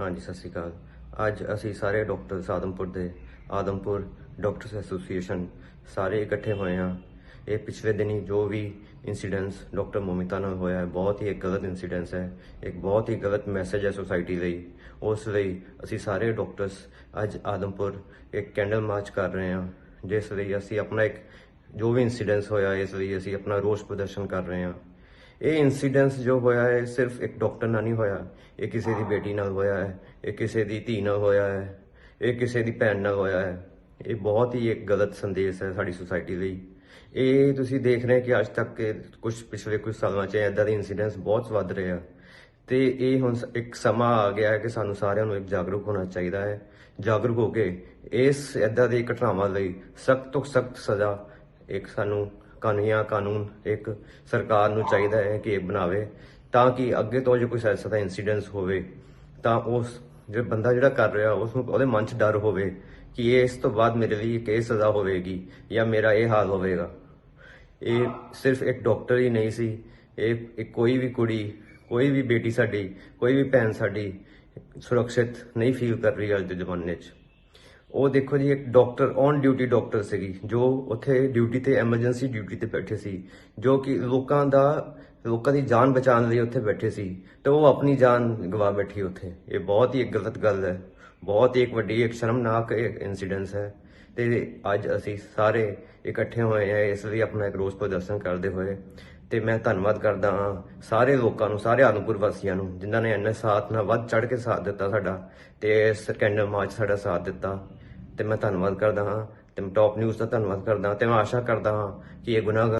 ਹਾਂਜੀ, ਸਤਿ ਸ਼੍ਰੀ ਅਕਾਲ। ਅੱਜ ਅਸੀਂ ਸਾਰੇ ਡਾਕਟਰ ਆਦਮਪੁਰ ਦੇ, ਆਦਮਪੁਰ ਡਾਕਟਰਸ ਐਸੋਸੀਏਸ਼ਨ ਸਾਰੇ ਇਕੱਠੇ ਹੋਏ ਹਾਂ। ਇਹ ਪਿਛਲੇ ਦਿਨੀ ਜੋ ਵੀ ਇਨਸੀਡੈਂਟਸ ਡਾਕਟਰ ਮੋਮਿਤਾ ਨਾਲ ਹੋਇਆ ਹੈ ਬਹੁਤ ਹੀ ਇੱਕ ਗਲਤ ਇਨਸੀਡੈਂਟਸ ਹੈ। ਇੱਕ ਬਹੁਤ ਹੀ ਗਲਤ ਮੈਸੇਜ ਹੈ ਸੋਸਾਇਟੀ ਲਈ। ਉਸ ਲਈ ਅਸੀਂ ਸਾਰੇ ਡਾਕਟਰਸ ਅੱਜ ਆਦਮਪੁਰ ਇੱਕ ਕੈਂਡਲ ਮਾਰਚ ਕਰ ਰਹੇ ਹਾਂ, ਜਿਸ ਲਈ ਅਸੀਂ ਆਪਣਾ ਇੱਕ ਜੋ ਵੀ ਇਨਸੀਡੈਂਟਸ ਹੋਇਆ, ਇਸ ਲਈ ਅਸੀਂ ਆਪਣਾ ਰੋਸ ਪ੍ਰਦਰਸ਼ਨ ਕਰ ਰਹੇ ਹਾਂ। ਇਹ ਇਨਸੀਡੈਂਸ ਜੋ ਹੋਇਆ ਹੈ, ਸਿਰਫ ਇੱਕ ਡਾਕਟਰ ਨਾਲ ਨਹੀਂ ਹੋਇਆ। ਇਹ ਕਿਸੇ ਦੀ ਬੇਟੀ ਨਾਲ ਹੋਇਆ ਹੈ, ਇਹ ਕਿਸੇ ਦੀ ਧੀ ਨਾਲ ਹੋਇਆ ਹੈ, ਇਹ ਕਿਸੇ ਦੀ ਭੈਣ ਨਾਲ ਹੋਇਆ ਹੈ। ਇਹ ਬਹੁਤ ਹੀ ਇੱਕ ਗਲਤ ਸੰਦੇਸ਼ ਹੈ ਸਾਡੀ ਸੁਸਾਇਟੀ ਲਈ। ਇਹ ਤੁਸੀਂ ਦੇਖ ਰਹੇ ਕਿ ਅੱਜ ਤੱਕ ਕੁਝ ਪਿਛਲੇ ਕੁਝ ਸਾਲਾਂ 'ਚ ਇਦਾਂ ਦੇ ਇਨਸੀਡੈਂਟਸ ਬਹੁਤ ਵੱਧ ਰਹੇ ਆ। ਤੇ ਇਹ ਹੁਣ ਸ- ਇੱਕ ਸਮਾਂ ਆ ਗਿਆ ਹੈ ਕਿ ਸਾਨੂੰ ਸਾਰਿਆਂ ਨੂੰ ਇੱਕ ਜਾਗਰੂਕ ਹੋਣਾ ਚਾਹੀਦਾ ਹੈ। ਜਾਗਰੂਕ ਹੋ ਕੇ ਇਸ ਇਦਾਂ ਦੀ ਘਟਨਾਵਾਂ ਲਈ ਸਖਤ ਤੋਂ ਸਖਤ ਸਜ਼ਾ ਇੱਕ ਸਾਨੂੰ ਕਾਨੂੰਨੀਆ ਕਾਨੂੰਨ ਇੱਕ ਸਰਕਾਰ ਨੂੰ ਚਾਹੀਦਾ ਹੈ ਕਿ ਇਹ ਬਣਾਵੇ, ਤਾਂ ਕਿ ਅੱਗੇ ਤੋਂ ਜੇ ਕੋਈ ਐਸਾ ਦਾ ਇਨਸੀਡੈਂਸ ਹੋਵੇ, ਤਾਂ ਉਸ ਜਿਹੜਾ ਬੰਦਾ ਜਿਹੜਾ ਕਰ ਰਿਹਾ ਉਸ ਨੂੰ ਉਹਦੇ ਮਨ 'ਚ ਡਰ ਹੋਵੇ ਕਿ ਇਹ ਇਸ ਤੋਂ ਬਾਅਦ ਮੇਰੇ ਲਈ ਇੱਕ ਇਹ ਸਜ਼ਾ ਹੋਵੇਗੀ ਜਾਂ ਮੇਰਾ ਇਹ ਹਾਲ ਹੋਵੇਗਾ। ਇਹ ਸਿਰਫ ਇੱਕ ਡਾਕਟਰ ਹੀ ਨਹੀਂ ਸੀ, ਇਹ ਕੋਈ ਵੀ ਕੁੜੀ, ਕੋਈ ਵੀ ਬੇਟੀ ਸਾਡੀ, ਕੋਈ ਵੀ ਭੈਣ ਸਾਡੀ ਸੁਰੱਖਿਅਤ ਨਹੀਂ ਫੀਲ ਕਰ ਰਹੀ ਅੱਜ ਦੇ ਜ਼ਮਾਨੇ 'ਚ। ਉਹ ਦੇਖੋ ਜੀ, ਇੱਕ ਡਾਕਟਰ ਔਨ ਡਿਊਟੀ ਡਾਕਟਰ ਸੀਗੀ, ਜੋ ਉੱਥੇ ਡਿਊਟੀ ਤੇ ਐਮਰਜੈਂਸੀ ਡਿਊਟੀ ਤੇ ਬੈਠੇ ਸੀ, ਜੋ ਕਿ ਲੋਕਾਂ ਦਾ, ਲੋਕਾਂ ਦੀ ਜਾਨ ਬਚਾਉਣ ਲਈ ਉੱਥੇ ਬੈਠੇ ਸੀ, ਤੇ ਉਹ ਆਪਣੀ ਜਾਨ ਗਵਾ ਬੈਠੀ ਉੱਥੇ। ਇਹ ਬਹੁਤ ਹੀ ਇੱਕ ਗਲਤ ਗੱਲ ਹੈ, ਬਹੁਤ ਹੀ ਇੱਕ ਵੱਡੀ, ਇੱਕ ਸ਼ਰਮਨਾਕ ਇਨਸੀਡੈਂਸ ਹੈ, ਤੇ ਅੱਜ ਅਸੀਂ ਸਾਰੇ ਇਕੱਠੇ ਹੋਏ ਹਾਂ, ਇਸ ਲਈ ਆਪਣਾ ਇੱਕ ਰੋਸ ਪ੍ਰਦਰਸ਼ਨ ਕਰਦੇ ਹੋਏ। ਤੇ ਮੈਂ ਧੰਨਵਾਦ ਕਰਦਾ ਹਾਂ ਸਾਰੇ ਲੋਕਾਂ ਨੂੰ, ਸਾਰੇ ਆਲਮਪੁਰ ਵਾਸੀਆਂ ਨੂੰ, ਜਿਨ੍ਹਾਂ ਨੇ ਇੰਨੇ ਸਾਥ ਨਾਲ ਵੱਧ ਚੜ ਕੇ ਸਾਥ ਦਿੱਤਾ ਸਾਡਾ ਤੇ ਇਸ ਮਾਰਚ ਸਾਡਾ ਸਾਥ ਦਿੱਤਾ। ਤੇ ਮੈਂ ਧੰਨਵਾਦ ਕਰਦਾ ਹਾਂ ਤੇ ਮੈਂ ਟੌਪ ਨਿਊਜ਼ ਦਾ ਧੰਨਵਾਦ ਕਰਦਾ ਹਾਂ ਤੇ ਮੈਂ ਆਸ਼ਾ ਕਰਦਾ ਹਾਂ ਕਿ ਇਹ ਗੁਨਾਹਗਾਰ